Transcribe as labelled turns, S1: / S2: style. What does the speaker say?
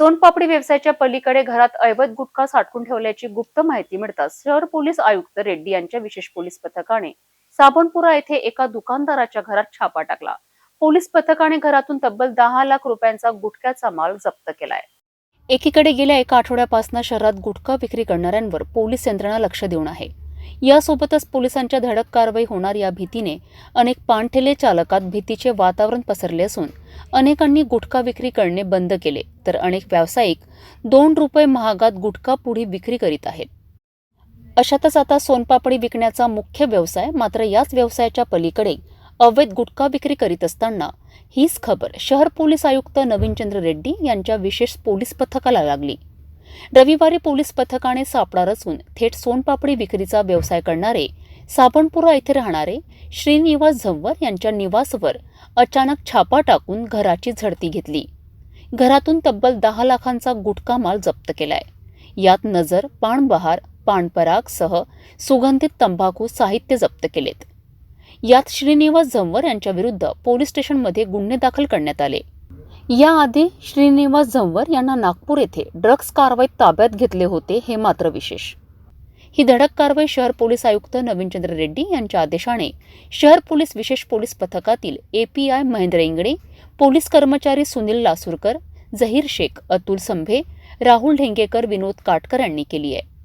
S1: सोनपापडी व्यवसायाच्या पलीकडे घरात अवैध गुटखा साठवून ठेवल्याची गुप्त माहिती मिळताच शहर पोलीस आयुक्त रेड्डी यांच्या विशेष पोलीस पथकाने साबणपुरा येथे एका दुकानदाराच्या घरात छापा टाकला. पोलीस पथकाने घरातून तब्बल दहा लाख रुपयांचा गुटख्याचा माल जप्त केलाय. एकीकडे गेल्या एका आठवड्यापासून शहरात गुटखा विक्री करणाऱ्यांवर पोलीस यंत्रणा लक्ष देऊन आहे. यासोबतच पोलिसांच्या धडक कारवाई होणार या भीतीने अनेक पानठेले चालकात भीतीचे वातावरण पसरले असून अनेकांनी गुटखा विक्री करणे बंद केले तर अनेक व्यावसायिक दोन रुपये महागात गुटखा पुढी विक्री करीत आहेत. अशातच आता सोनपापडी विकण्याचा मुख्य व्यवसाय मात्र याच व्यवसायाच्या पलीकडे अवैध गुटखा विक्री करीत असताना हीच खबर शहर पोलीस आयुक्त नवीनचंद्र रेड्डी यांच्या विशेष पोलीस पथकाला लागली. रविवारी पोलीस पथकाने सापळा रचून थेट सोनपापडी विक्रीचा व्यवसाय करणारे साबणपुरा येथे राहणारे श्रीनिवास झंवर यांच्या निवासवर अचानक छापा टाकून घराची झडती घेतली. घरातून तब्बल दहा लाखांचा गुटखा माल जप्त केलाय. यात नजर पाणबहार पाणपरागसह सुगंधित तंबाखू साहित्य जप्त केलेत. यात श्रीनिवास झंवर यांच्याविरुद्ध पोलीस स्टेशनमध्ये गुन्हे दाखल करण्यात आले. याआधी श्रीनिवास झंवर यांना नागपूर येथे ड्रग्ज कारवाईत ताब्यात घेतले होते हे मात्र विशेष. ही धडक कारवाई शहर पोलीस आयुक्त नवीनचंद्र रेड्डी यांच्या आदेशाने शहर पोलीस विशेष पोलीस पथकातील एपीआय महेंद्र इंगडे पोलीस कर्मचारी सुनील लासूरकर झहीर शेख अतुल संभे राहुल ढेंगेकर विनोद काटकर यांनी केली आहे.